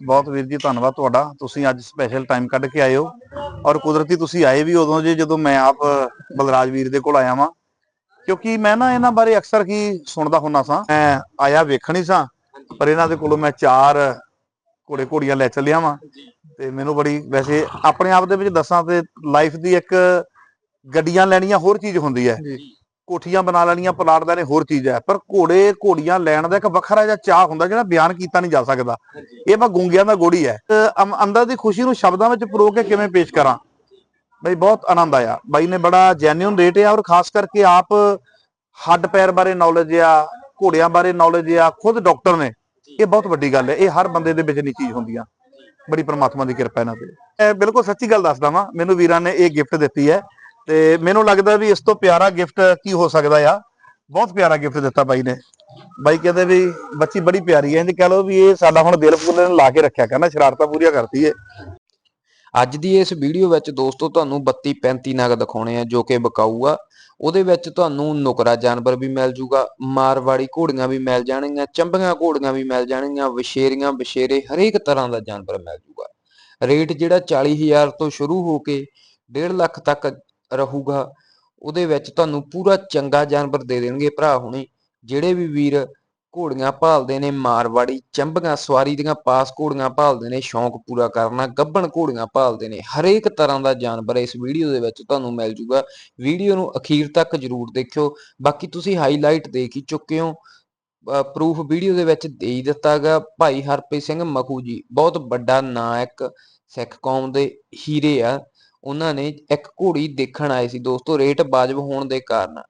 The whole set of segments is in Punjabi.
ਬਹੁਤ ਵੀਰ ਜੀ ਧੰਨਵਾਦ ਤੁਹਾਡਾ। ਤੁਸੀਂ ਅੱਜ ਸਪੈਸ਼ਲ ਟਾਈਮ ਕੱਢ ਕੇ ਆਏ ਹੋ। ਔਰ ਕੁਦਰਤੀ ਤੁਸੀਂ ਆਏ ਵੀ ਉਦੋਂ ਜੇ ਜਦੋਂ ਮੈਂ ਆਪ ਬਲਰਾਜ ਵੀਰ ਦੇ ਕੋਲ ਆਇਆ ਵਾਂ। ਕਿਉਂਕਿ ਮੈਂ ਨਾ ਇਹਨਾਂ ਬਾਰੇ ਅਕਸਰ ਕੀ ਸੁਣਦਾ ਹੁੰਦਾ ਸਾਂ। ਮੈਂ ਆਇਆ ਵੇਖਣੀ ਸਾਂ ਪਰ ਇਹਨਾਂ ਦੇ ਕੋਲੋਂ ਮੈਂ ਚਾਰ ਘੋੜੇ ਘੋੜੀਆਂ ਲੈ ਚੱਲਿਆ ਵਾਂ। ਤੇ ਮੈਨੂੰ ਬੜੀ ਵੈਸੇ ਆਪਣੇ ਆਪ ਦੇ ਵਿੱਚ ਦੱਸਾਂ ਤੇ ਲਾਈਫ ਦੀ ਇੱਕ ਗੱਡੀਆਂ ਲੈਣੀਆਂ ਹੋਰ ਚੀਜ਼ ਹੁੰਦੀ ਹੈ। ਕੋਠੀਆਂ ਬਣਾ ਲੈਣੀਆਂ ਪਲਾਟ ਦਾ ਨੇ ਹੋਰ ਚੀਜ਼ ਹੈ। ਪਰ ਘੋੜੇ ਘੋੜੀਆਂ ਲੈਣ ਦਾ ਇੱਕ ਵੱਖਰਾ ਜਿਹਾ ਚਾਹ ਹੁੰਦਾ ਜਿਹੜਾ ਬਿਆਨ ਕੀਤਾ ਨਹੀਂ ਜਾ ਸਕਦਾ। ਇਹ ਮੈਂ ਗੁੰਗਿਆਂ ਦਾ ਗੋੜੀ ਹੈ। ਅੰਦਰ ਦੀ ਖੁਸ਼ੀ ਨੂੰ ਸ਼ਬਦਾਂ ਵਿੱਚ ਪਰੋ ਕੇ ਕਿਵੇਂ ਪੇਸ਼ ਕਰਾਂ? ਬਈ ਬਹੁਤ ਆਨੰਦ ਆਇਆ। ਬਾਈ ਨੇ ਬੜਾ ਜੈਨੂਇਨ ਰੇਟ ਆ ਔਰ ਖਾਸ ਕਰਕੇ ਆਪ ਹੱਡ ਪੈਰ ਬਾਰੇ ਨੌਲੇਜ ਆ ਘੋੜਿਆਂ ਬਾਰੇ ਨੌਲੇਜ ਆ ਖੁਦ ਡਾਕਟਰ ਨੇ। ਇਹ ਬਹੁਤ ਵੱਡੀ ਗੱਲ ਹੈ। ਇਹ ਹਰ ਬੰਦੇ ਦੇ ਵਿੱਚ ਨਹੀਂ ਚੀਜ਼ ਹੁੰਦੀਆਂ ਬੜੀ ਪ੍ਰਮਾਤਮਾ ਦੀ ਕਿਰਪਾ ਇਹਨਾਂ ਤੇ। ਬਿਲਕੁਲ ਸੱਚੀ ਗੱਲ ਦੱਸਦਾ ਵਾਂ। ਮੈਨੂੰ ਵੀਰਾਂ ਨੇ ਇਹ ਗਿਫਟ ਦਿੱਤੀ ਹੈ। ਤੇ ਮੈਨੂੰ ਲੱਗਦਾ ਵੀ ਇਸ ਤੋਂ ਪਿਆਰਾ ਗਿਫਟ ਕੀ ਹੋ ਸਕਦਾ ਆ? ਬਹੁਤ ਪਿਆਰਾ ਗਿਫਟ ਦਿੱਤਾ ਬਾਈ ਨੇ। ਬਾਈ ਕਹਿੰਦੇ ਵੀ ਬੱਚੀ ਬੜੀ ਪਿਆਰੀ ਹੈ ਇਹਦੇ ਕਹ ਲਓ ਵੀ ਇਹ ਸਾਡਾ ਹੁਣ ਦਿਲ ਫੁੱਲੇ ਨੇ ਲਾ ਕੇ ਰੱਖਿਆ ਕਹਿੰਦਾ ਸ਼ਰਾਰਤਾਂ ਪੂਰੀਆਂ ਕਰਦੀ ਏ। ਅੱਜ ਦੀ ਇਸ ਵੀਡੀਓ ਵਿੱਚ ਦੋਸਤੋ ਤੁਹਾਨੂੰ 32 35 ਨਗ ਦਿਖਾਉਣੇ ਆ, ਜੋ ਕਿ ਬਕਾਊ ਆ। ਉਹਦੇ ਵਿੱਚ ਤੁਹਾਨੂੰ ਨੁਕਰਾ ਜਾਨਵਰ ਵੀ ਮਿਲ ਜੂਗਾ, ਮਾਰਵਾੜੀ ਘੋੜੀਆਂ ਵੀ ਮਿਲ ਜਾਣਗੀਆਂ, ਚੰਬੀਆਂ ਘੋੜੀਆਂ ਵੀ ਮਿਲ ਜਾਣਗੀਆਂ ਵਿਸ਼ੇਰੀਆਂ ਵਿਸ਼ੇਰੇ ਹਰੇਕ ਤਰ੍ਹਾਂ ਦਾ ਜਾਨਵਰ ਮਿਲ ਜੂਗਾ। ਰੇਟ ਜਿਹੜਾ 40000 ਤੋਂ ਸ਼ੁਰੂ ਹੋ ਕੇ 1.5 ਲੱਖ ਤੱਕ ਰਹੂਗਾ, ਉਹਦੇ ਵਿੱਚ ਤੁਹਾਨੂੰ ਪੂਰਾ ਚੰਗਾ ਜਾਨਵਰ ਦੇ ਦੇਣਗੇ ਭਰਾ ਹੁਣੀ, ਜਿਹੜੇ ਵੀ ਵੀਰ ਘੋੜੀਆਂ ਭਾਲਦੇ ਨੇ, ਮਾਰਵਾੜੀ, ਚੰਬੀਆਂ ਸਵਾਰੀ ਦੀਆਂ ਪਾਸ ਘੋੜੀਆਂ ਭਾਲਦੇ ਨੇ, ਸ਼ੌਂਕ ਪੂਰਾ ਕਰਨਾ, ਗੱਭਣ ਘੋੜੀਆਂ ਭਾਲਦੇ ਨੇ, ਹਰੇਕ ਤਰ੍ਹਾਂ ਦਾ ਜਾਨਵਰ ਇਸ ਵੀਡੀਓ ਦੇ ਵਿੱਚ ਤੁਹਾਨੂੰ ਮਿਲ ਜੂਗਾ, ਵੀਡੀਓ ਨੂੰ ਅਖੀਰ ਤੱਕ ਜਰੂਰ ਦੇਖਿਓ, ਬਾਕੀ ਤੁਸੀਂ ਹਾਈਲਾਈਟ ਦੇਖ ਹੀ ਚੁੱਕੇ ਹੋ ਪ੍ਰੂਫ ਵੀਡੀਓ ਦੇ ਵਿੱਚ ਦੇ ਹੀ ਦਿੱਤਾ ਗਾ ਭਾਈ ਹਰਪ੍ਰੀਤ ਸਿੰਘ ਮਖੂ ਜੀ, ਬਹੁਤ ਵੱਡਾ ਨਾਂ ਇੱਕ ਸਿੱਖ ਕੌਮ ਦੇ ਹੀਰੇ ਆ ਉਹਨਾਂ ਨੇ ਇੱਕ ਘੋੜੀ ਦੇਖਣ ਆਏ ਸੀ। ਦੋਸਤੋ, ਰੇਟ ਵਾਜਬ ਹੋਣ ਦੇ ਕਾਰਨ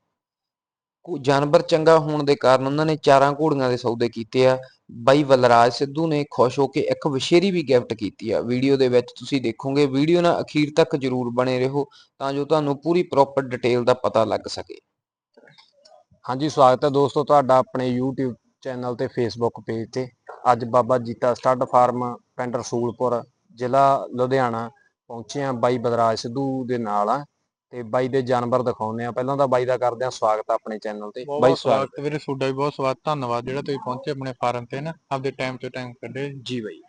ਜਾਨਵਰ ਚੰਗਾ ਹੋਣ ਦੇ ਕਾਰਨ ਉਹਨਾਂ ਨੇ ਚਾਰਾਂ ਘੋੜੀਆਂ ਦੇ ਸੌਦੇ ਕੀਤੇ ਆ। ਬਾਈ ਬਲਰਾਜ ਸਿੱਧੂ ਨੇ ਖੁਸ਼ ਹੋ ਕੇ ਇੱਕ ਵਿਸ਼ੇਰੀ ਵੀ ਗਿਫਟ ਕੀਤੀ ਆ। ਵੀਡੀਓ ਦੇ ਵਿੱਚ ਤੁਸੀਂ ਦੇਖੋਗੇ, ਵੀਡੀਓ ਨਾਲ ਅਖੀਰ ਤੱਕ ਜਰੂਰ ਬਣੇ ਰਹੋ ਤਾਂ ਜੋ ਤੁਹਾਨੂੰ ਪੂਰੀ ਪ੍ਰੋਪਰ ਡਿਟੇਲ ਦਾ ਪਤਾ ਲੱਗ ਸਕੇ। ਹਾਂਜੀ, ਸਵਾਗਤ ਹੈ ਦੋਸਤੋ ਤੁਹਾਡਾ ਆਪਣੇ YouTube ਚੈਨਲ ਤੇ Facebook ਪੇਜ ਤੇ। ਅੱਜ ਬਾਬਾ ਜੀਤਾ ਸਟੱਡ ਫਾਰਮ, ਪਿੰਡ ਰਸੂਲਪੁਰ, ਜ਼ਿਲ੍ਹਾ ਲੁਧਿਆਣਾ। ਪਹੁੰਚੇ ਆ ਬਾਈ ਬਦਰਾਜ ਸਿੱਧੂ ਦੇ ਨਾਲ ਆ ਤੇ ਬਾਈ ਦੇ ਜਾਨਵਰ ਦਿਖਾਉਂਦੇ ਆ। ਪਹਿਲਾਂ ਤਾਂ ਬਾਈ ਦਾ ਕਰਦੇ ਆ ਸਵਾਗਤ ਆਪਣੇ ਚੈਨਲ ਤੇ। ਬਾਈ ਸਵਾਗਤ ਵੀਰੇ ਤੁਹਾਡਾ ਵੀ ਬਹੁਤ ਸਵਾਗਤ। ਧੰਨਵਾਦ ਜਿਹੜਾ ਤੁਸੀਂ ਪਹੁੰਚੇ ਆਪਣੇ ਫਾਰਮ ਤੇ ਨਾ ਆਪਦੇ ਟਾਈਮ ਤੋਂ ਟਾਈਮ ਕੱਢੇ। ਜੀ ਬਾਈ।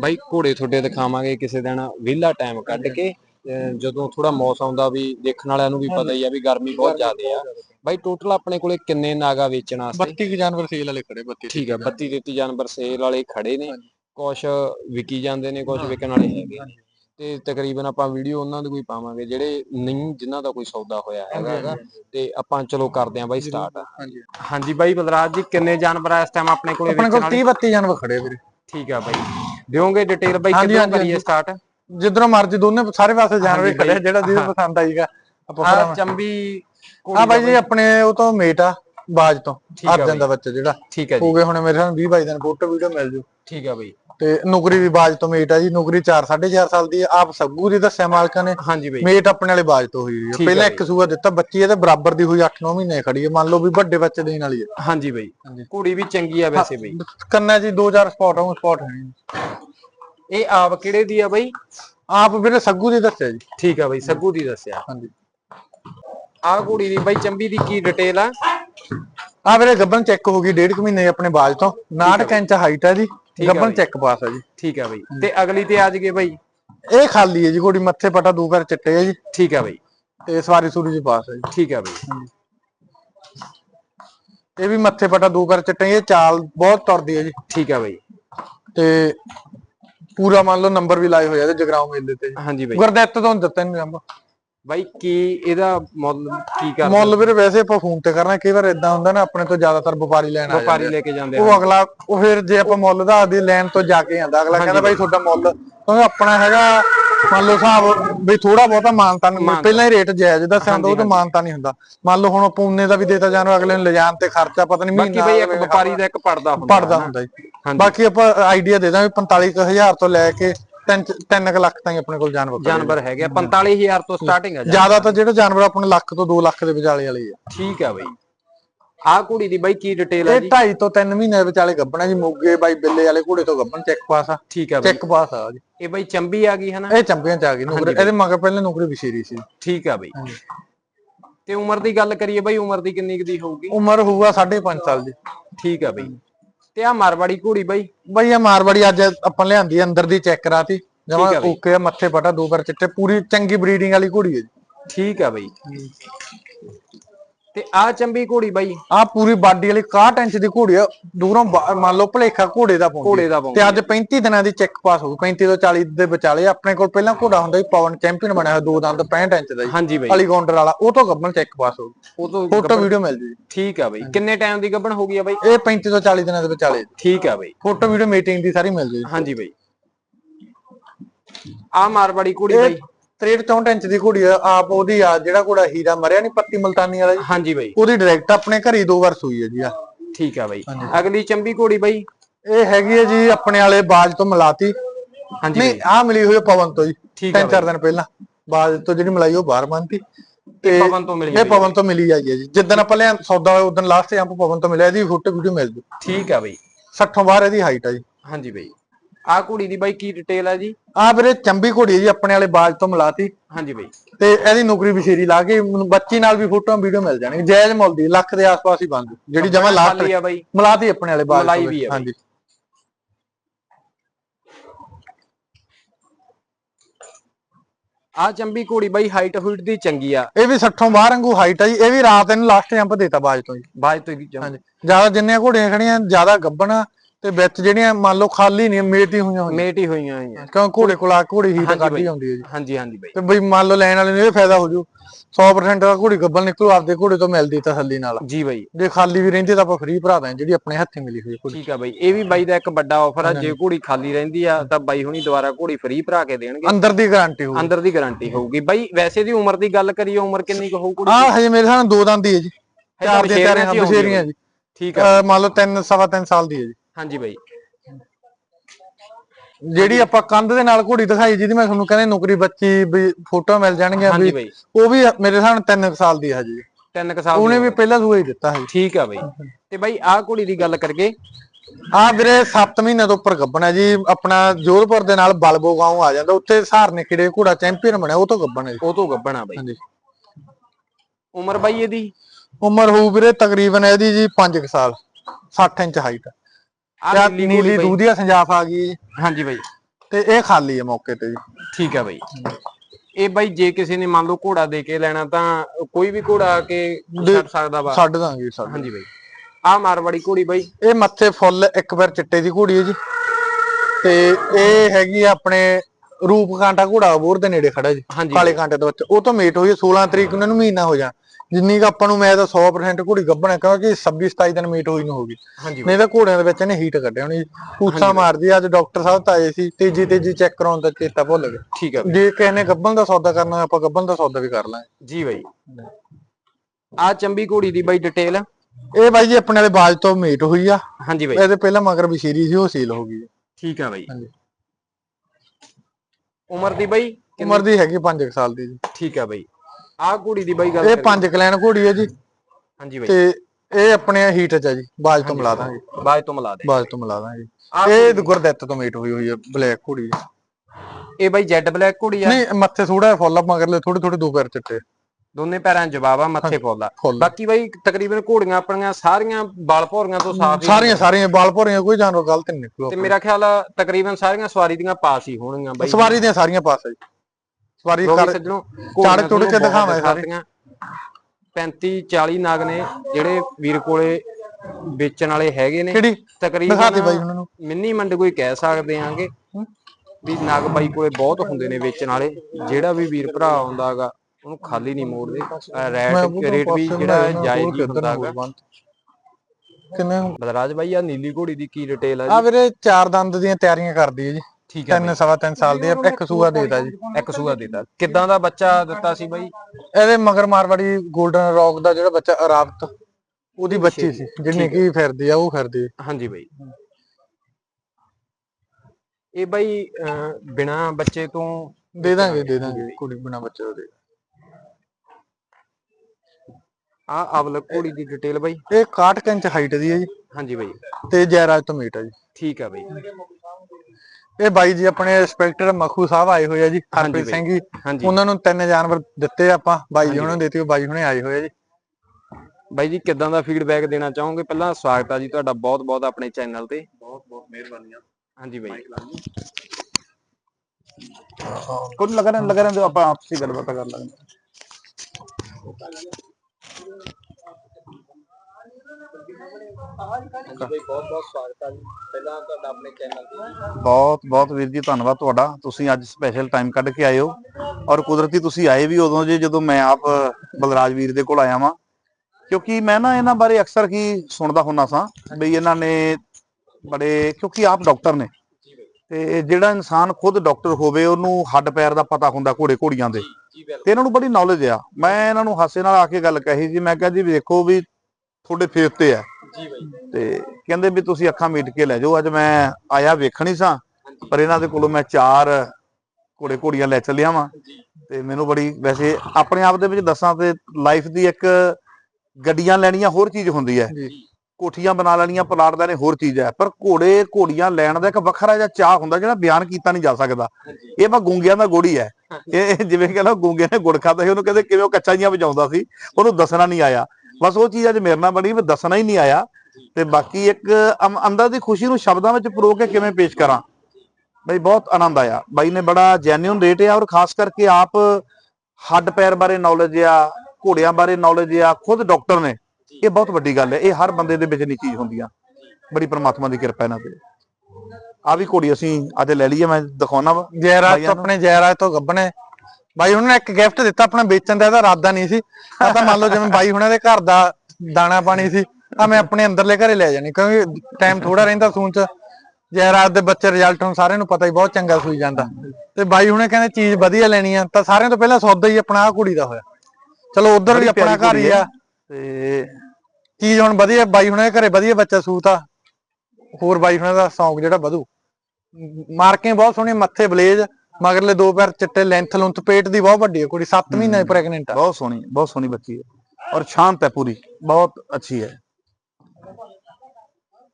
ਬਾਈ ਘੋੜੇ ਤੁਹਾਡੇ ਦਿਖਾਵਾਂਗੇ ਕਿਸੇ ਦਿਨ। ਵਿਹਲਾ ਟਾਈਮ ਕੱਢ ਕੇ ਜਦੋਂ ਥੋੜਾ ਮੌਸਮ ਦਾ ਵੀ ਦੇਖਣ ਵਾਲਿਆਂ ਨੂੰ ਵੀ ਪਤਾ ਹੀ ਆ ਵੀ ਗਰਮੀ ਬਹੁਤ ਜ਼ਿਆਦਾ ਆ। ਬਾਈ ਟੋਟਲ ਆਪਣੇ ਕੋਲੇ ਕਿੰਨੇ ਨਾਗਾ ਵੇਚਣ ਵਾਸਤੇ? 32 ਕੁ ਜਾਨਵਰ ਸੇਲ ਵਾਲੇ ਖੜੇ 32 ਠੀਕ ਹੈ 32 33 ਜਾਨਵਰ ਸੇਲ ਵਾਲੇ ਖੜੇ ਨੇ। ਕੁਝ ਵਿਕੀ ਜਾਂਦੇ ਨੇ ਕੁਝ। ਵਿਕਣ ਵਾਲੇ ਹੈਗੇ ਨੇ। ਤੇ ਤਕਰੀਬਨ ਆਪਾਂ ਵੀਡੀਓ ਉਹਨਾਂ ਦੇ ਕੋਈ ਪਾਵਾਂਗੇ ਜਿਹੜੇ ਨਹੀਂ ਜਿਨ੍ਹਾਂ ਦਾ ਕੋਈ ਸੌਦਾ ਹੋਇਆ ਹੈਗਾ ਤੇ ਆਪਾਂ ਚਲੋ ਕਰਦੇ ਆਂ ਬਾਈ ਸਟਾਰਟ ਹਾਂਜੀ। ਹਾਂਜੀ ਬਾਈ ਬਲਰਾਜ ਜੀ ਕਿੰਨੇ ਜਾਨਵਰ ਆ ਇਸ ਟਾਈਮ ਆਪਣੇ ਕੋਲੇ ਆਪਣੇ ਕੋਲ ਵਾਲੇ 30 32 ਜਾਨਵਰ ਖੜੇ ਵੀਰੇ। ਠੀਕ ਆ ਬਾਈ। ਦਿਓਗੇ ਡਿਟੇਲ ਬਾਈ ਕਿੱਦਾਂ ਕਰੀਏ। ਸਟਾਰਟ ਜਿੱਧਰੋਂ ਮਰਜ਼ੀ ਦੋਨੇ ਸਾਰੇ ਪਾਸੇ ਜਾਨਵਰ ਖੜੇ। ਜਿਹੜਾ ਜਿਹਨੂੰ ਹਾਂ। ਪਸੰਦ ਆਈਗਾ ਆਪਾਂ। ਚੰਬੀ ਆ ਬਾਈ ਜੀ ਆਪਣੇ ਉਹ ਤੋਂ ਮੇਟ ਆ ਬਾਜ ਤੋਂ ਅਰਜਨ। ਦਾ ਬੱਚਾ ਜਿਹੜਾ। ਠੀਕ ਹੈ ਹੋ ਜੀ ਗਏ ਹੁਣ ਮੇਰੇ ਸਾਨੂੰ 20 22 ਦਿਨ ਫੋਟੋ ਵੀਡੀਓ ਮਿਲ ਜੂ। ਠੀਕ ਆ ਬਾਈ। ਤੇ ਨੁਕਰੀ ਵੀ ਬਾਜ ਤੋਂ ਮੇਟ ਆ ਜੀ ਨੁਕਰੀ 4 4.5 ਸਾਲ ਦੀ ਆ ਆਪ ਸੱਗੂ ਦੀ ਦੱਸਿਆ ਮਾਲਕਾਂ ਨੇ। ਹਾਂਜੀ ਬਾਈ। ਮੇਟ ਆਪਣੇ ਵਾਲੇ ਬਾਜ ਤੋਂ ਹੋਈ ਹੈ ਆ। ਪਹਿਲਾਂ। ਇੱਕ ਸੂਆ ਦਿੱਤਾ ਬੱਚੀ ਇਹਦੇ ਬਰਾਬਰ ਦੀ ਹੋਈ 8-9 ਮਹੀਨੇ ਖੜੀ ਹੈ ਮੰਨ ਲਓ ਵੀ ਵੱਡੇ ਬੱਚੇ ਦੇਣ ਵਾਲੀ ਹੈ ਹਾਂਜੀ ਬਾਈ। ਘੋੜੀ ਵੀ ਚੰਗੀ ਆ ਵੈਸੇ ਬਾਈ। ਕੰਨਾ ਜੀ 2000 ਸਪਾਟ ਆਉਂ ਸਪਾਟ ਹੈ ਇਹ ਆਪ ਕਿਹੜੇ ਦੀ ਆ ਬਾਈ? ਆਪ ਵੀਰੇ ਸੱਗੂ ਦੀ ਦੱਸਿਆ ਜੀ। ਠੀਕ ਆ ਬਾਈ ਸੱਗੂ ਦੀ ਦੱਸਿਆ। ਹਾਂਜੀ। ਆਹ ਕੁੜੀ ਦੀ ਬਾਈ ਚੰਬੀ ਦੀ ਕੀ ਡਿਟੇਲ ਆ? ਆ ਵੀਰੇ ਗੱਬਨ ਚੈੱਕ ਹੋ ਗਈ ਡੇਢ ਕੁ ਮਹੀਨੇ ਆਪਣੇ ਬਾਜ ਤੋਂ। 69 ਇੰਚ ਹਾਈਟ ਹੈ ਜੀ। ਆ ਗੱਬਨ। ਚੈੱਕ ਪਾਸ ਹੈ ਜੀ। ਠੀਕ ਆ ਬਾਈ। ਤੇ ਅਗਲੀ ਤੇ ਆ ਜਗੇ ਬਾਈ। ਇਹ ਖਾਲੀ ਹੈ ਜੀ ਘੋੜੀ ਮੱਥੇ ਪਟਾ ਦੋ ਚਿੱਟੇ ਹੈ ਜੀ। ਠੀਕ ਆ ਬਾਈ। ਤੇ ਸਵਾਰੀ ਸੂਰੀ ਜੀ ਪਾਸ ਹੈ ਜੀ। ਠੀਕ ਆ ਬਾਈ। ਇਹ ਵੀ ਮੱਥੇ ਪਟਾ ਦੋ ਪੈਰ ਚਿੱਟੇ ਇਹ ਚਾਲ ਬਹੁਤ ਤੁਰਦੀ ਹੈ ਜੀ। ਠੀਕ ਆ ਬਾਈ। ਤੇ ਪੂਰਾ ਮੰਨ ਲਓ ਨੰਬਰ ਵੀ ਲਾਏ ਹੋਏ ਆ ਇਹਦੇ ਜਗਰਾਉਂ ਮੇਲੇ ਤੇ। ਹਾਂਜੀ ਬਾਈ। ਗੁਰਦਿੱਤ ਤੋਂ ਦਿੱਤੇ ਨੇ ਨੰਬਰ ਬਾਈ ਕੀ ਇਹਦਾ ਮੁੱਲ ਕੀ ਕਰ ਮੁੱਲ ਵੀਰੇ ਵੈਸੇ ਆਪਾਂ ਫੋਨ ਤੇ ਕਰਨਾ ਕਈ ਵਾਰ ਇਦਾਂ ਹੁੰਦਾ ਨਾ ਆਪਣੇ ਤੋਂ ਜ਼ਿਆਦਾਤਰ ਵਪਾਰੀ ਲੈਣ ਆ ਵਪਾਰੀ। ਲੈ ਕੇ ਜਾਂਦੇ ਉਹ ਅਗਲਾ ਉਹ ਫਿਰ ਜੇ ਆਪਾਂ ਮੁੱਲ ਦਾ ਆਦੀ ਲੈਣ ਤੋਂ ਜਾ ਕੇ ਆਂਦਾ ਅਗਲਾ ਕਹਿੰਦਾ ਬਾਈ ਤੁਹਾਡਾ ਮੁੱਲ ਕਿਉਂਕਿ ਆਪਣਾ ਹੈਗਾ ਮੰਨ ਲਓ ਹਿਸਾਬ ਵੀ ਥੋੜਾ ਬਹੁਤਾ ਮਾਨਤਾ। ਪਹਿਲਾਂ ਹੀ ਰੇਟ ਜਾਇਜ਼ ਦੱਸਿਆ ਹੁੰਦਾ ਉਹ ਤਾਂ ਮਾਨਤਾ ਨਹੀਂ ਹੁੰਦਾ। ਮੰਨ ਲਓ ਹੁਣ ਪੂਨੇ ਦਾ ਵੀ ਦੇਤਾ ਜਾਨਵਰ ਅਗਲੇ ਨੂੰ ਲਿਜਾਣ ਤੇ ਖਰਚਾ ਪਤਾ ਨਹੀਂ ਬਾਕੀ ਮਹੀਨਾ ਬਾਈ ਇੱਕ ਵਪਾਰੀ ਦਾ ਇੱਕ ਪੜਦਾ ਹੁੰਦਾ। ਪੜਦਾ। ਹੁੰਦਾ ਜੀ। ਬਾਕੀ ਆਪਾਂ ਆਈਡੀਆ ਦੇ ਦਾਂਗੇ 45000 ਤੋਂ ਲੈ ਕੇ 3 ਲੱਖ ਤਾਈਂ ਆਪਣੇ ਕੋਲ ਜਾਨਵਰ। ਜਾਨਵਰ ਹੈਗੇ ਆ, 45000 ਤੋਂ ਸਟਾਰਟਿੰਗ ਆ। ਜ਼ਿਆਦਾ ਤਾਂ ਜਿਹੜੇ ਜਾਨਵਰ ਆਪਣੇ ਲੱਖ ਤੋਂ 2 ਲੱਖ ਦੇ ਵਿਚਾਲੇ ਵਾਲੇ ਆ। ਠੀਕ ਆ ਬਾਈ। ਆਹ ਕੁੜੀ ਦੀ ਬਾਈ ਕੀ ਡਿਟੇਲ ਆ ਇਹ ਜੀ? 2.5 ਤੋਂ 3 ਮਹੀਨੇ ਦੇ ਵਿਚਾਲੇ ਗੱਬਣਾ ਜੀ ਮੋਗੇ ਬਾਈ ਬਿੱਲੇ ਵਾਲੇ ਘੋੜੇ ਤੋਂ ਗੱਬਣ ਚੈੱਕ ਪਾਸ ਆ। ਠੀਕ ਆ ਬਾਈ। ਚੈੱਕ ਪਾਸ ਆ ਜੀ। ਇਹ ਬਾਈ ਚੰਬੀ ਆ ਗਈ ਹਨਾ? ਇਹ ਚੰਪੀਅਨ ਚ ਆ ਗਈ ਨੁਕਰੇ। ਇਹਦੇ ਮਗਰ ਪਹਿਲੇ ਨੁਕਰੇ ਵਿਸ਼ੇਰੀ ਸੀ। ਠੀਕ ਆ ਬਾਈ। ਤੇ ਉਮਰ ਦੀ ਗੱਲ ਕਰੀਏ ਬਾਈ ਉਮਰ ਦੀ ਕਿੰਨੀ ਕੁ ਦੀ ਹੋਊਗੀ? ਉਮਰ ਹੋਊਗਾ 5.5 ਸਾਲ ਦੀ। ਠੀਕ ਆ ਬਈ। ਤੇ ਆ ਮਾਰਵਾੜੀ ਘੋੜੀ ਬਾਈ। ਬਈ ਇਹ ਮਾਰਵਾੜੀ ਅੱਜ ਆਪਾਂ ਲਿਆਂਦੀ ਆ, ਅੰਦਰ ਦੀ ਚੈੱਕ ਕਰਾਤੀ। ਜਮਾ ਠੀਕ ਆ ਬਈ। ਓਕੇ ਆ, ਮੱਥੇ ਪਟਾ ਦੋ ਵਾਰ ਚਿੱਟੇ ਪੂਰੀ ਚੰਗੀ ਬਰੀਡਿੰਗ ਵਾਲੀ ਘੋੜੀ ਹੈ ਜੀ। ਠੀਕ ਆ ਬਾਈ। ਤੇ ਆ ਚੰਬੀ ਘੋੜੀ ਬਾਈ। ਆ ਪੂਰੀ ਬਾਡੀ ਵਾਲੀ 61 ਇੰਚ ਦੀ ਘੋੜੀ ਆ। ਦੂਰੋਂ ਮੰਨ ਲਓ ਭਲੇਖਾ ਘੋੜੇ ਦਾ ਪਾਉਂਦੀ ਘੋੜੇ ਦਾ ਆ। ਪਾਉਂਦੀ ਤੇ ਅੱਜ 35 ਦਿਨਾਂ ਦੀ ਚੈੱਕ ਪਾਸ ਹੋਊ। 35 ਤੋਂ 40 ਦੇ ਵਿਚਾਲੇ ਆਪਣੇ ਕੋਲ ਪਹਿਲਾਂ ਘੋੜਾ ਹੁੰਦਾ ਸੀ ਪਵਨ ਚੈਂਪੀਅਨ ਬਣਿਆ ਹੋਇਆ ਦੋ ਦੰਦ 65 ਇੰਚ ਦਾ ਜੀ। ਹਾਂਜੀ ਬਾਈ। ਅਲੀਗੌਂਡਰ ਵਾਲਾ ਉਹ ਤੋਂ ਗੱਬਨ ਚੈੱਕ ਪਾਸ ਹੋਊ। ਉਹ ਤੋਂ ਫੋਟੋ ਵੀਡੀਓ ਮਿਲ ਜੂ ਠੀਕ ਆ ਬਾਈ। ਕਿੰਨੇ ਟਾਈਮ ਦੀ ਗੱਭਣ ਹੋ ਗਈ ਆ ਬਾਈ? ਇਹ 35 ਤੋਂ 40 ਦਿਨਾਂ ਦੇ ਵਿਚਾਲੇ। ਠੀਕ ਆ ਬਾਈ। ਫੋਟੋ ਵੀਡੀਓ ਮੀਟਿੰਗ ਦੀ ਸਾਰੀ ਮਿਲ ਜੂ ਜੀ ਹਾਂਜੀ ਬਾਈ। ਆ ਮਾਰਵਾੜੀ ਘੋੜੀ ਬਾਈ। 63 64 ਇੰਚ ਦੀ ਘੋੜੀ ਆ ਆਪ ਉਹਦੀ ਆ ਜਿਹੜਾ ਘੋੜਾ ਹੀਰਾ ਮਰਿਆ ਨਹੀਂ ਪੱਤੀ ਮਲਤਾਨੀ ਵਾਲਾ ਜੀ? ਹਾਂਜੀ ਬਾਈ। ਉਹਦੀ ਡਾਇਰੈਕਟ ਆਪਣੇ ਘਰੇ ਦੋ ਵਾਰ ਸੂਈ ਹੈ ਜੀ ਆ। ਠੀਕ ਆ ਬਾਈ। ਅਗਲੀ ਚੰਬੀ ਘੋੜੀ ਬਾਈ? ਇਹ ਹੈਗੀ ਹੈ ਜੀ ਆਪਣੇ ਵਾਲੇ ਬਾਜ ਤੋਂ ਮਿਲਾਤੀ। ਹਾਂਜੀ ਨਹੀਂ ਆ ਮਿਲੀ ਹੋਈ ਪਵਨ ਤੋਂ ਜੀ ਤਿੰਨ ਚਾਰ ਦਿਨ ਪਹਿਲਾਂ। ਬਾਜ ਤੋਂ ਜਿਹੜੀ ਮਲਾਈ ਉਹ ਬਾਹਰ ਬੰਨਤੀ। ਤੇ ਪਵਨ ਤੋਂ ਮਿਲੀ ਇਹ ਪਵਨ ਤੋਂ ਮਿਲੀ ਆਈ ਹੈ ਜੀ। ਜਿੱਦਣ ਆਪਾਂ ਲਿਆ ਸੌਦਾ ਹੋਇਆ ਉਦੋਂ ਲਾਸਟ ਤੇ ਆਪਾਂ ਪਵਨ ਤੋਂ ਮਿਲਿਆ ਇਹਦੀ ਫੋਟੋ ਵੀਡੀਓ ਮਿਲ ਜੂ। ਠੀਕ ਆ ਬਾਈ। 60 ਬਾਹਰ ਇਹਦੀ ਹਾਈਟ ਆ ਜੀ। ਹਾਂਜੀ ਬਾਈ। ਆ ਘੋੜੀ ਦੀ ਬਾਈ ਕੀ ਡਿਟੇਲ ਆ ਜੀ? ਆ ਵੀਰੇ ਚੰਬੀ ਘੋੜੀ ਹੈ ਜੀ ਆਪਣੇ ਵਾਲੇ ਬਾਜ ਤੋਂ ਮਿਲਾਤੀ। ਹਾਂਜੀ ਬਾਈ। ਤੇ ਇਹਦੀ ਨੌਕਰੀ ਬਸ਼ੇਰੀ ਲਾ ਕੇ ਮੈਨੂੰ ਬੱਚੀ ਨਾਲ ਵੀ ਫੋਟੋ ਵੀਡੀਓ ਮਿਲ ਜਾਣਗੇ ਜਾਇਜ਼ ਮੁੱਲ ਦੀ ਲੱਖ ਦੇ ਆਸ-ਪਾਸ ਹੀ ਬੰਦ। ਜਿਹੜੀ ਜਮਾ ਲਾਸਟ ਆ ਬਾਈ। ਮਲਾਤੀ ਆਪਣੇ ਵਾਲੇ ਬਾਜ ਮਲਾਈ ਵੀ। ਹਾਂਜੀ। ਆ ਚੰਬੀ ਘੋੜੀ ਬਾਈ ਹਾਈਟ ਹੂਟ ਦੀ ਚੰਗੀ ਆ। ਇਹ ਵੀ 60 ਬਾਹਰ ਵਾਂਗੂ ਹਾਈਟ ਆ ਜੀ। ਇਹ ਵੀ ਰਾਤ ਇਹਨੂੰ ਲਾਸਟ ਜੰਪ ਦੇਤਾ ਬਾਜ ਤੋਂ ਜੀ ਬਾਜ ਤੋਂ ਹੀ ਹਾਂਜੀ। ਜ਼ਿਆਦਾ ਜਿੰਨੀਆਂ ਘੋੜੀਆਂ ਖੜੀਆਂ ਜ਼ਿਆਦਾ ਗੱਬਣ ਤੇ ਵਿੱਚ ਜਿਹੜੀਆਂ ਮੰਨ ਲਓ ਖਾਲੀ ਨਹੀਂ ਮੇਟੀ ਹੋਈਆਂ ਹੋਈਆਂ। ਮੇਟ ਹੀ ਹੋਈਆਂ ਹੋਈਆਂ। ਕਿਉਂ ਘੋੜੇ ਕੋਲ ਆ ਘੋੜੀ ਹੀਟ ਹਾਂਜੀ ਕੱਢੀ। ਆਉਂਦੀ ਹੈ ਜੀ। ਹਾਂਜੀ ਹਾਂਜੀ ਬਾਈ। ਤੇ ਬਈ ਮੰਨ ਲਓ ਲੈਣ ਵਾਲੇ ਨੂੰ ਇਹ ਫਾਇਦਾ ਹੋ ਜੂ 100% ਦਾ ਘੋੜੀ ਗੱਬਲ ਨਿਕਲੂ ਆਪਦੇ ਘੋੜੇ ਤੋਂ ਮਿਲਦੀ ਤਸੱਲੀ ਨਾਲ। ਜੀ ਬਾਈ। ਜੇ ਖਾਲੀ ਵੀ ਰਹਿੰਦੀ ਤਾਂ ਆਪਾਂ ਫ੍ਰੀ ਭਰਾ ਦਾਂ ਜਿਹੜੀ ਆਪਣੇ ਹੱਥੀਂ ਮਿਲੀ ਹੋਈ ਘੋੜੀ। ਠੀਕ ਆ ਬਾਈ। ਇਹ ਵੀ ਬਾਈ ਦਾ ਇੱਕ ਵੱਡਾ ਆਫਰ ਆ ਜੇ ਘੋੜੀ ਖਾਲੀ ਰਹਿੰਦੀ ਆ ਤਾਂ ਬਾਈ ਹੁਣੀ ਦੁਬਾਰਾ ਘੋੜੀ ਫ੍ਰੀ ਭਰਾ ਕੇ ਦੇਣਗੇ। ਅੰਦਰ ਦੀ ਗਾਰੰਟੀ ਹੋਊ ਅੰਦਰ ਦੀ ਗਾਰੰਟੀ ਹੋਊਗੀ। ਬਾਈ ਵੈਸੇ ਦੀ ਉਮਰ ਦੀ ਗੱਲ ਕਰੀਏ ਉਮਰ ਕਿੰਨੀ ਕੁ ਹੋਊ ਘੋੜੀ ਆ ਹਜੇ ਮੇਰੇ ਸਾਹਮਣੇ ਦੋ ਦੰਦ ਹੀ ਹੈ ਜੀ। ਤਾਂ ਚਾਰ ਦੀਆਂ ਬਸ਼ੇਰੀਆਂ ਤਿਆਰੀਆਂ ਚ ਹੀ ਆਉਂਦੀ ਬਸ਼ੇਰੀਆਂ ਜੀ ਠੀਕ ਆ ਮੰਨ ਲਓ 3 ਸਵਾ 3 ਸਾਲ ਦੀ ਹੈ ਜੀ। ਹਾਂਜੀ ਬਾਈ। ਜਿਹੜੀ ਆਪਾਂ ਕੰਧ ਦੇ ਨਾਲ ਘੋੜੀ ਦਿਖਾਈ ਜਿਹਦੀ ਮੈਂ ਤੁਹਾਨੂੰ ਕਹਿੰਦੇ ਨੌਕਰੀ ਬੱਚੀ ਵੀ ਫੋਟੋ ਮਿਲ ਜਾਣਗੀਆਂ ਹਾਂਜੀ ਬਾਈ। ਉਹ ਵੀ ਮੇਰੇ ਸਾਹਮਣੇ 3 ਸਾਲ ਦੀ ਹੈ ਜੀ ਤਿੰਨ ਕੁ ਸਾਲ ਉਹਨੇ ਦੀ ਵੀ। ਪਹਿਲਾਂ ਸੂਆ ਹੀ ਦਿੱਤਾ ਹੈ ਠੀਕ ਆ ਬਾਈ। ਤੇ ਬਾਈ ਆਹ ਘੋੜੀ ਦੀ ਗੱਲ ਕਰੀਏ। ਆ ਵੀਰੇ 7 ਮਹੀਨੇ ਤੋਂ ਉੱਪਰ ਗੱਬਣਾ ਜੀ। ਆਪਣਾ ਜੋਧਪੁਰ ਦੇ ਨਾਲ ਬਲਬੋ ਗਾਉਂ ਆ ਜਾਂਦਾ। ਉੱਥੇ ਸਹਾਰਨੇ ਕਿੜੇ ਘੋੜਾ ਚੈਂਪੀਅਨ ਬਣਿਆ ਉਹ ਤੋਂ ਗੱਬਣ ਜੀ। ਉਹ ਤੋਂ ਗੱਭਣਾ ਬਾਈ। ਹਾਂਜੀ। ਉਮਰ ਬਾਈ ਇਹਦੀ? ਉਮਰ ਹੋਊ ਵੀਰੇ ਤਕਰੀਬਨ ਇਹਦੀ ਜੀ 5 ਸਾਲ 60 ਇੰਚ ਹਾਈਟ ਆਹ ਨੀਲੀ ਬਾਈ ਦੂਧੀਆ ਸੰਜਾਫ ਆ ਗਈ। ਹਾਂਜੀ ਬਾਈ। ਤੇ ਇਹ ਖਾਲੀ ਹੈ ਮੌਕੇ ਤੇ ਜੀ। ਠੀਕ ਆ ਬਾਈ। ਇਹ ਬਾਈ ਜੇ ਕਿਸੇ ਨੇ ਮੰਨ ਲਓ ਘੋੜਾ ਦੇ ਕੇ ਲੈਣਾ ਤਾਂ ਕੋਈ ਵੀ ਘੋੜਾ ਆ ਕੇ ਛੱਡ ਸਕਦਾ ਵਾ। ਛੱਡ ਦਾਂਗੇ ਸਾਡੇ ਹਾਂਜੀ ਬਾਈ। ਆਹ ਮਾਰਵਾੜੀ ਘੋੜੀ ਬਾਈ। ਇਹ ਮੱਥੇ ਫੁੱਲ ਇੱਕ ਵਾਰ ਚਿੱਟੇ ਦੀ ਘੋੜੀ ਹੈ ਜੀ। ਤੇ ਇਹ ਹੈਗੀ ਆਪਣੇ ਰੂਪ ਕਾਂਟਾ ਘੋੜਾ ਬੋਰ ਦੇ ਨੇੜੇ ਖੜਾ ਜੀ। ਕਾਲੇ ਕਾਂਟੇ ਦੇ ਵਿੱਚ। ਉਹ ਤੋਂ ਮੇਟ ਹੋਈ ਹੈ 16 ਤਰੀਕ ਨੂੰ ਇਹਨੂੰ ਮਹੀਨਾ ਹੋ ਜਾ ਜਿੰਨੀ ਕੁ ਆਪਾਂ ਨੂੰ ਮੈਂ ਤਾਂ 100% ਘੋੜੀ ਗੱਭਣਾ ਕਿਉਂਕਿ 26 27 ਦਿਨ ਮੀਟ ਹੋਈ ਨੂੰ ਹੋਗੀ ਨਹੀਂ ਤਾਂ ਘੋੜਿਆਂ ਦੇ ਵਿੱਚ ਇਹਨੇ ਹੀਟ ਕੱਢਿਆ ਹੋਣੀ। ਪੂਛਾਂ ਮਾਰਦੀ ਆ, ਅੱਜ ਡਾਕਟਰ ਸਾਹਿਬ ਤਾਂ ਆਏ ਸੀ ਤੀਜੀ ਤੀਜੀ ਚੈੱਕ ਕਰਾਉਣ ਦਾ ਚੇਤਾ ਭੁੱਲ ਗਿਆ ਠੀਕ ਆ ਬਾਈ। ਜੇ ਕਿਸੇ ਨੇ ਗੱਭਣ ਦਾ ਸੌਦਾ ਕਰਨਾ ਆਪਾਂ ਗੱਭਣ ਦਾ ਸੌਦਾ ਵੀ ਕਰ ਲਾਂਗੇ। ਜੀ ਬਾਈ। ਆਹ ਚੰਬੀ ਘੋੜੀ ਦੀ ਬਾਈ ਡਿਟੇਲ ਇਹ ਬਾਈ ਜੀ ਆਪਣੇ ਵਾਲੇ ਬਾਜ ਤੋਂ ਮੀਟ ਹੋਈ ਆ। ਹਾਂਜੀ ਬਾਈ। ਇਹਦੇ ਪਹਿਲਾਂ ਮਗਰ ਬਸ਼ੀਰੀ ਸੀ ਉਹ ਸੀਲ ਹੋ ਗਈ। ਠੀਕ ਆ ਬਾਈ। ਹਾਂਜੀ। ਉਮਰ ਦੀ ਬਾਈ? ਉਮਰ ਦੀ ਹੈਗੀ 5 ਸਾਲ ਦੀ ਜੀ। ਠੀਕ ਆ ਬਾਈ। ਆਹ ਘੋੜੀ ਦੀ ਬਾਈ ਗੱਲ ਇਹ। ਪੰਜ ਕਲੈਨ ਘੋੜੀ ਹੈ ਜੀ। ਹਾਂਜੀ ਬਾਈ। ਤੇ ਇਹ ਆਪਣੇ ਹੀਟ ਚ ਆ ਜੀ। ਬਾਜ ਤੋਂ ਮਿਲਾ ਦਾਂਗੇ। ਬਾਜ ਤੋਂ ਮਿਲਾ ਦੇ ਬਾਜ ਤੋਂ ਮਿਲਾ ਦਾਂਗੇ। ਇਹ ਗੁਰਦੱਤ ਤੋਂ ਮੀਟ ਹੋਈ ਹੋਈ ਹੈ ਬਲੈਕ ਘੋੜੀ ਇਹ ਬਾਈ ਜੈਡ ਬਲੈਕ ਘੋੜੀ ਆ। ਨਹੀਂ ਮੱਥੇ ਥੋੜਾ ਫੁੱਲ ਮਗਰਲੇ ਥੋੜੇ ਥੋੜੇ ਦੋ ਪੈਰ ਚਿੱਟੇ। ਦੋਨੇ ਪੈਰਾਂ ਜਵਾਬ ਆ ਮੱਥੇ ਫੁੱਲ ਬਾਕੀ ਬਾਈ ਤਕਰੀਬਨ ਘੋੜੀਆਂ ਆਪਣੀਆਂ ਸਾਰੀਆਂ ਬਲ ਭੌਰੀਆਂ ਤੋਂ ਸਾਫ਼ ਹੀ ਸਾਰੀਆਂ ਸਾਰੀਆਂ ਬਾਲ ਭੋਰੀਆਂ ਕੋਈ ਜਾਨਵਰ ਗਲਤ ਨਹੀਂ ਨਿਕਲੂ ਤੇ ਮੇਰਾ ਖਿਆਲ ਆ ਤਕਰੀਬਨ ਸਾਰੀਆਂ ਸਵਾਰੀ ਦੀਆਂ ਪਾਸ ਹੀ ਹੋਣਗੀਆਂ ਬਾਈ। ਸਵਾਰੀ ਦੀਆਂ ਸਾਰੀਆਂ ਪਾਸ ਹੈ ਜੀ। ਕਰ ਸੱਜਣੋ ਚੜ੍ਹ ਚੁੜ ਕੇ ਦਿਖਾਵਾਂ ਸਾਰੇ। 35 40 ਨਾਗ ਨੇ ਜਿਹੜੇ ਵੀਰ ਕੋਲੇ ਵੇਚਣ ਵਾਲੇ ਹੈਗੇ ਨੇ। ਤਕਰੀਬਨ ਮਿੰਨੀ ਮੰਡ ਕੋਈ ਕਹਿ ਸਕਦੇ ਆਂਗੇ ਵੀ ਨਾਗ ਬਾਈ ਕੋਲੇ ਬਹੁਤ ਹੁੰਦੇ ਨੇ ਵੇਚਣ ਵਾਲੇ। ਜਿਹੜਾ ਵੀ ਵੀਰ ਭਰਾ ਆਉਂਦਾਗਾ ਉਹਨੂੰ ਖਾਲੀ ਨਹੀਂ ਮੋੜਦੇ। ਰੈਟ ਰੇਟ ਵੀ ਜਿਹੜਾ ਜਾਇਜ਼ ਹੀ ਹੁੰਦਾਗਾ ਕਿੰਨੇ? ਬਲਰਾਜ ਬਾਈ ਆ ਨੀਲੀ ਘੋੜੀ ਦੀ ਕੀ ਡਿਟੇਲ ਆ ਆ ਜੀ ਵੀਰੇ ਚਾਰ ਦੰਦ ਦੀਆਂ ਤਿਆਰੀਆਂ ਕਰਦੀ ਹੈ ਜੀ। ਠੀਕ ਹੈ ਤਿੰਨ ਸਵਾ ਤਿੰਨ ਸਾਲ ਦੀ ਹੈ ਇੱਕ ਸੂਆ ਦੇਦਾ ਜੀ ਇੱਕ ਸੂਆ ਦਿੱਤਾ। ਕਿੱਦਾਂ ਦਾ ਬੱਚਾ ਦਿੱਤਾ ਸੀ ਬਾਈ? ਇਹਦੇ ਮਗਰ ਮਾਰਵਾੜੀ 골ਡਨ ਰੌਕ ਦਾ ਜਿਹੜਾ ਬੱਚਾ ਅਰਾਬਤ ਉਹਦੀ ਬੱਚੀ ਸੀ ਜਿੰਨੀ ਕੀ ਫਿਰਦੀ ਆ ਉਹ ਫਿਰਦੀ ਹਾਂਜੀ ਬਾਈ। ਇਹ ਬਾਈ ਬਿਨਾਂ ਬੱਚੇ ਤੋਂ ਦੇ ਦਾਂਗੇ ਦੇ ਦਾਂਗੇ ਕੁੜੀ ਬਿਨਾ ਬੱਚੇ ਉਹਦੇ ਆ ਅਵਲ ਘੋੜੀ ਦੀ ਡਿਟੇਲ ਬਾਈ। ਇਹ 61 ਇੰਚ ਹਾਈਟ ਦੀ ਹੈ ਜੀ। ਹਾਂਜੀ ਬਾਈ। ਤੇ ਜੈਰਾਜ ਤੋਂ ਮੀਟ ਹੈ ਜੀ। ਠੀਕ ਆ ਬਾਈ। ਇਹ ਬਾਈ ਜੀ ਆਪਣੇ ਇੰਸਪੈਕਟਰ ਮਖੂ ਸਾਹਿਬ ਆਏ ਹੋਏ ਆ ਜੀ ਹਰਪ੍ਰੀਤ। ਸਿੰਘ ਜੀ। ਹਾਂਜੀ। ਉਹਨਾਂ ਨੂੰ ਤਿੰਨ ਜਾਨਵਰ ਦਿੱਤੇ ਆਪਾਂ ਬਾਈ ਜੀ ਉਹਨਾਂ ਨੂੰ ਦਿੱਤੇ ਉਹ ਬਾਈ ਹੁਣੇ ਆਏ ਹੋਏ ਆ ਜੀ। ਬਾਈ ਜੀ ਕਿੱਦਾਂ ਦਾ ਫੀਡਬੈਕ ਦੇਣਾ ਚਾਹੋਗੇ? ਪਹਿਲਾਂ ਸਵਾਗਤ ਆ ਜੀ ਤੁਹਾਡਾ ਬਹੁਤ ਬਹੁਤ ਆਪਣੇ ਚੈਨਲ ਤੇ। ਬਹੁਤ ਬਹੁਤ ਮਿਹਰਬਾਨੀਆਂ। ਹਾਂਜੀ ਬਾਈ। ਕੋਈ ਲਗਾ ਰਹਿਣ ਲਗਾ ਰਹਿਣ ਆਪਾਂ ਆਪਸੀ ਗੱਲਬਾਤ ਕਰ ਲਾਂਗੇ ਬਾਈ ਬਹੁਤ ਬਹੁਤ ਸਵਾਗਤ ਆ ਜੀ ਪਹਿਲਾਂ ਤੁਹਾਡਾ ਆਪਣੇ ਚੈਨਲ ਤੇ ਬਹੁਤ ਬਹੁਤ ਵੀਰ ਜੀ, ਧੰਨਵਾਦ ਤੁਹਾਡਾ। ਤੁਸੀਂ ਅੱਜ ਸਪੈਸ਼ਲ ਟਾਈਮ ਕੱਢ ਕੇ ਆਏ ਹੋ। ਔਰ ਕੁਦਰਤੀ ਤੁਸੀਂ ਆਏ ਵੀ ਉਦੋਂ ਜੇ, ਜਦੋਂ ਮੈਂ ਆਪ ਬਲਰਾਜ ਵੀਰ ਦੇ ਕੋਲ ਆਇਆ ਵਾਂ। ਕਿਉਂਕਿ ਮੈਂ ਨਾ ਇਹਨਾਂ ਬਾਰੇ ਅਕਸਰ ਕੀ ਸੁਣਦਾ ਹੁੰਦਾ ਸਾਂ, ਬਈ ਇਹਨਾਂ ਨੇ ਬੜੇ, ਕਿਉਂਕਿ ਆਪ ਡਾਕਟਰ ਨੇ। ਤੇ ਜਿਹੜਾ ਇਨਸਾਨ ਖੁਦ ਡਾਕਟਰ ਹੋਵੇ, ਉਹਨੂੰ ਹੱਡ ਪੈਰ ਦਾ ਪਤਾ ਹੁੰਦਾ ਘੋੜੇ ਘੋੜੀਆਂ ਦੇ। ਤੇ ਇਹਨਾਂ ਨੂੰ ਬੜੀ ਨੌਲੇਜ ਆ। ਮੈਂ ਇਹਨਾਂ ਨੂੰ ਹਾਸੇ ਨਾਲ ਆ ਕੇ ਗੱਲ ਕਹੀ ਸੀ। ਮੈਂ ਕਿਹਾ ਜੀ, ਵੇਖੋ ਵੀ ਤੁਹਾਡੇ ਫੇਸ ਤੇ ਜੀ ਬਾਈ। ਤੇ ਕਹਿੰਦੇ ਵੀ ਤੁਸੀਂ ਅੱਖਾਂ ਮੀਟ ਕੇ ਲੈ ਜਾਓ। ਅੱਜ ਮੈਂ ਆਇਆ ਵੇਖਣ ਹੀ ਸਾਂ ਪਰ ਇਹਨਾਂ ਦੇ ਕੋਲੋਂ ਮੈਂ ਚਾਰ ਘੋੜੇ ਘੋੜੀਆਂ ਲੈ ਚੱਲਿਆ ਵਾਂ। ਤੇ ਮੈਨੂੰ ਬੜੀ ਵੈਸੇ ਆਪਣੇ ਆਪ ਦੇ ਵਿੱਚ ਦੱਸਾਂ ਤੇ ਲਾਈਫ ਦੀ ਇੱਕ ਗੱਡੀਆਂ ਲੈਣੀਆਂ ਹੋਰ ਚੀਜ਼ ਹੁੰਦੀ ਹੈ। ਕੋਠੀਆਂ ਬਣਾ ਲੈਣੀਆਂ ਪਲਾਟ ਦਾ ਨੇ ਹੋਰ ਚੀਜ਼ ਹੈ। ਪਰ ਘੋੜੇ ਘੋੜੀਆਂ ਲੈਣ ਦਾ ਇੱਕ ਵੱਖਰਾ ਜਿਹਾ ਚਾਹ ਹੁੰਦਾ ਜਿਹੜਾ ਬਿਆਨ ਕੀਤਾ ਨਹੀਂ ਜਾ ਸਕਦਾ। ਇਹ ਬਾ ਗੂੰਗਿਆਂ ਦਾ ਗੋੜੀ ਹੈ। ਇਹ ਜਿਵੇਂ ਕਹਿੰਦਾ ਗੂੰਗੇ ਨੇ ਗੁੜ ਖਾਦਾ ਸੀ ਉਹਨੂੰ ਕਹਿੰਦੇ ਕਿਵੇਂ ਉਹ ਕੱਚਾ ਜੀਆਂ ਵਜਾਉਂਦਾ ਸੀ ਉਹਨੂੰ ਦੱਸਣਾ ਨਹੀਂ ਆਇਆ। ਬਸ ਉਹ ਚੀਜ਼ ਅੱਜ ਮੇਰੇ ਨਾਲ ਬਣੀ ਵੀ ਦੱਸਣਾ ਹੀ ਨਹੀਂ ਆਇਆ। ਤੇ ਬਾਕੀ ਇੱਕ ਅੰਦਰ ਦੀ ਖੁਸ਼ੀ ਨੂੰ ਸ਼ਬਦਾਂ ਵਿੱਚ ਪਰੋ ਕੇ ਕਿਵੇਂ ਪੇਸ਼ ਕਰਾਂ? ਬਈ ਬਹੁਤ ਆਨੰਦ ਆਇਆ। ਬਾਈ ਨੇ ਬੜਾ ਜੈਨੂਇਨ ਰੇਟ ਆ ਔਰ ਖਾਸ ਕਰਕੇ ਆਪ ਹੱਡ ਪੈਰ ਬਾਰੇ ਨੌਲੇਜ ਆ ਘੋੜਿਆਂ ਬਾਰੇ ਨੌਲੇਜ ਆ ਖੁਦ ਡਾਕਟਰ ਨੇ। ਇਹ ਬਹੁਤ ਵੱਡੀ ਗੱਲ ਹੈ। ਇਹ ਹਰ ਬੰਦੇ ਦੇ ਵਿੱਚ ਨਹੀਂ ਚੀਜ਼ ਹੁੰਦੀਆਂ ਬੜੀ ਪ੍ਰਮਾਤਮਾ ਦੀ ਕਿਰਪਾ ਇਹਨਾਂ ਤੇ। ਆ ਵੀ ਘੋੜੀ ਅਸੀਂ ਅੱਜ ਲੈ ਲਈ ਹੈ ਮੈਂ ਦਿਖਾਉਣਾ ਵਾ। ਜੈਰਾਜ। ਆਪਣੇ ਜੈਰਾਜ ਤੋਂ ਗੱਬਣੇ ਬਾਈ ਉਹਨਾਂ ਨੇ ਇੱਕ ਗਿਫਟ ਦਿੱਤਾ ਆਪਣਾ ਵੇਚਣ ਦਾ ਇਹਦਾ ਇਰਾਦਾ ਨਹੀਂ ਸੀ। ਆ ਤਾਂ ਮੰਨ ਲਓ ਜਿਵੇਂ ਬਾਈ ਹੁਣਾਂ ਦੇ ਘਰ ਦਾ ਦਾਣਾ ਪਾਣੀ ਸੀ ਆ ਮੈਂ ਆਪਣੇ ਅੰਦਰਲੇ ਘਰੇ ਲੈ ਜਾਣੀ ਕਿਉਂਕਿ ਟਾਈਮ ਥੋੜਾ ਰਹਿੰਦਾ ਸੂਣ ਚ। ਜੈਰਾਜ ਦੇ ਬੱਚੇ ਰਿਜ਼ਲਟ ਹੁਣ ਸਾਰਿਆਂ ਨੂੰ ਪਤਾ ਹੀ ਬਹੁਤ ਚੰਗਾ ਸੂਈ ਜਾਂਦਾ। ਤੇ ਬਾਈ ਹੁਣੇ ਕਹਿੰਦੇ ਚੀਜ਼ ਵਧੀਆ ਲੈਣੀ ਆ ਤਾਂ ਸਾਰਿਆਂ ਤੋਂ ਪਹਿਲਾਂ ਸੌਦਾ ਹੀ ਆਪਣਾ ਆ ਕੁੜੀ ਦਾ ਹੋਇਆ। ਚਲੋ ਉਧਰ ਵੀ ਆਪਣਾ ਘਰ ਹੀ। ਆ। ਤੇ ਚੀਜ਼ ਹੁਣ ਵਧੀਆ ਬਾਈ ਹੁਣੇ ਦੇ ਘਰੇ ਵਧੀਆ ਬੱਚਾ ਸੂਤ। ਆ ਹੋਰ ਬਾਈ ਹੁਣੇ ਦਾ ਸੌਂਕ ਜਿਹੜਾ ਵਧੂ। ਮਾਰਕਿੰਗ ਬਹੁਤ ਸੋਹਣੀ ਮੱਥੇ ਬਲੇਜ। ਮਗਰਲੇ ਦੋ ਪੈਰ ਚਿੱਟੇ ਲੈਂਥ ਲੁੰਥ ਪੇਟ ਦੀ ਬਹੁਤ ਵੱਡੀ ਹੈ ਕੁੜੀ 7 ਮਹੀਨੇ ਦੀ ਪ੍ਰੈਗਨੈਂਟ ਆ। ਬਹੁਤ ਸੋਹਣੀ ਬਹੁਤ ਸੋਹਣੀ ਬੱਚੀ ਹੈ। ਔਰ ਸ਼ਾਂਤ ਹੈ ਪੂਰੀ ਬਹੁਤ ਅੱਛੀ ਹੈ।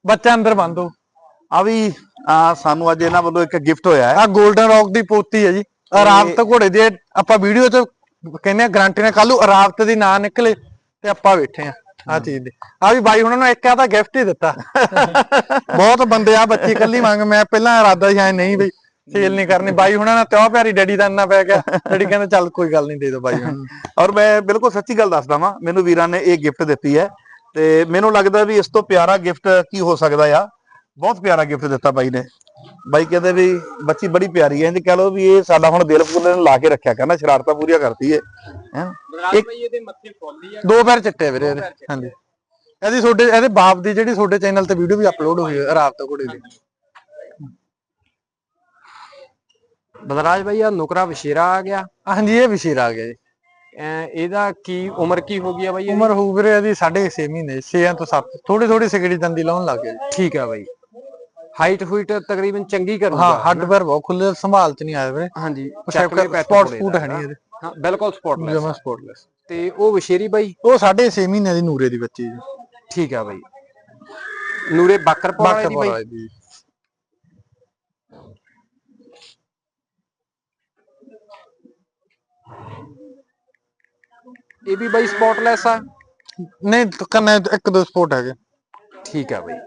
ਬੱਚਾ ਅੰਦਰ ਬੰਦ ਹੋ। ਆ ਵੀ ਆ ਸਾਨੂੰ ਅੱਜ ਇਹਨਾਂ ਵੱਲੋਂ ਇੱਕ ਗਿਫਟ ਹੋਇਆ ਹੈ। ਆ 골ਡਨ ਰੌਕ ਦੀ ਪੋਤੀ ਹੈ ਜੀ। ਅਰਾਵਤ ਘੋੜੇ ਦੀ ਆਪਾਂ ਵੀਡੀਓ ਚ ਕਹਿੰਦੇ ਆ ਗਾਰੰਟੀ ਨਾਲ ਕੱਲੂ ਅਰਾਵਤ ਦੀ ਨਾਂ ਨਿਕਲੇ ਤੇ ਆਪਾਂ ਬੈਠੇ ਆ ਆ ਚੀਜ਼ ਦੇ। ਆ ਵੀ ਬਾਈ ਉਹਨਾਂ ਨੂੰ ਇੱਕ ਆ ਤਾਂ ਗਿਫਟ ਹੀ ਦਿੱਤਾ। ਬਹੁਤ ਬੰਦੇ ਆ ਬੱਚੀ ਕੱਲੀ ਮੰਗ ਮੈਂ ਪਹਿਲਾਂ ਇਰਾਦਾ ਸੀ ਐ ਨਹੀਂ ਬਈ ਸੇਲ ਨਹੀਂ ਕਰਨੀ। ਬਾਈ ਹੁਣਾਂ ਨਾਲ ਤਿਉ ਪਿਆਰੀ ਡੈਡੀ ਦਾ ਇੰਨਾ ਪੈ ਗਿਆ। ਡੈਡੀ ਕਹਿੰਦੇ ਚੱਲ ਕੋਈ ਗੱਲ ਨਹੀਂ ਦੇ ਦੋ ਬਾਈ ਹੁਣਾਂ ਔਰ ਮੈਂ ਬਿਲਕੁਲ ਸੱਚੀ ਗੱਲ ਦੱਸਦਾ ਵਾਂ ਮੈਨੂੰ ਵੀਰਾਂ ਨੇ ਇਹ ਗਿਫਟ ਦਿੱਤੀ ਹੈ ਤੇ ਮੈਨੂੰ ਲੱਗਦਾ ਵੀ ਇਸ ਤੋਂ ਪਿਆਰਾ ਗਿਫਟ ਕੀ ਹੋ ਸਕਦਾ ਆ। ਬਹੁਤ ਪਿਆਰਾ ਗਿਫਟ ਦਿੱਤਾ ਬਾਈ ਨੇ। ਬਾਈ ਕਹਿੰਦੇ ਵੀ ਬੱਚੀ ਬੜੀ ਪਿਆਰੀ ਹੈ। ਇੰਜ ਕਹਿ ਲਓ ਵੀ ਇਹ ਸਾਡਾ ਹੁਣ ਦਿਲ ਫੁੱਲੇ ਨੇ ਲਾ ਕੇ ਰੱਖਿਆ। ਕਰਨਾ ਸ਼ਰਾਰਤਾਂ ਪੂਰੀਆਂ ਕਰਦੀ ਹੈਂ? ਬਲਰਾਜ ਬਾਈ ਇਹਦੇ ਮੱਥੇ ਫੁੱਲ ਆ। ਦੋ ਪੈਰ ਚਿੱਟੇ ਵੀਰੇ ਇਹਦੇ। ਹਾਂਜੀ। ਇਹਦੀ ਤੁਹਾਡੇ ਇਹਦੇ ਬਾਪ ਦੀ ਜਿਹੜੀ ਤੁਹਾਡੇ ਚੈਨਲ ਤੇ ਵੀਡੀਓ ਵੀ ਅਪਲੋਡ ਹੋਈ ਹੈ ਰਾਤ ਘੋੜੇ ਦੀ। ਬਲਰਾਜ ਆ ਨੁਕਰਾ ਵਸ਼ੇਰਾ ਆ ਗਿਆ। ਹਾਂਜੀ ਇਹ ਵਿਸ਼ੇਰ ਆ ਗਿਆ ਜੀ। ਐਂ ਇਹਦਾ ਕੀ ਉਮਰ ਕੀ ਹੋ ਗਈ ਆ ਬਾਈ? ਉਮਰ ਹੋਊ ਵੀਰੇ ਇਹਦੀ 6.5 ਮਹੀਨੇ 6 ਤੋਂ 7 ਥੋੜੀ ਥੋੜੀ ਸਿਗੜੀ ਦੰਦੀ ਲਾਉਣ ਲੱਗ ਜੀ। ਠੀਕ ਆ ਬਾਈ। ਹਾਈਟ ਹੂਟ ਤਕਰੀਬਨ ਚੰਗੀ ਕਰੂਗਾ ਹਾਂ ਹੱਡ ਪੈਰ ਬਹੁਤ ਖੁੱਲੇ ਸੰਭਾਲ ਚ ਨਹੀਂ ਆਇਆ ਵੀਰੇ। ਹਾਂਜੀ ਸਪੋਰਟ ਫੂਡ ਹੈ ਨਹੀਂ ਇਹਦੇ। ਹਾਂ ਬਿਲਕੁਲ ਸਪੋਰਟਲੈਸ। ਜਮਾ ਸਪੋਰਟਲੈਸ। ਤੇ ਉਹ ਵਸ਼ੇਰੀ ਬਾਈ? ਉਹ 6.5 ਮਹੀਨੇ ਦੀ ਨੂਰੇ ਦੀ ਬੱਚੀ ਜੀ। ਠੀਕ ਆ ਬਾਈ। ਨੂਰੇ ਬਾਕਰਪੁਰ ਵਾਲੇ ਬਾਕਰ ਬਾਈ? ਇਹ ਵੀ ਬਾਈ ਸਪੋਰਟਲੈਸ ਆ? ਨਹੀਂ ਕੰਨੇ ਇੱਕ ਦੋ ਸਪੋਰਟ ਹੈਗੇ। ਠੀਕ ਆ ਬਾਈ।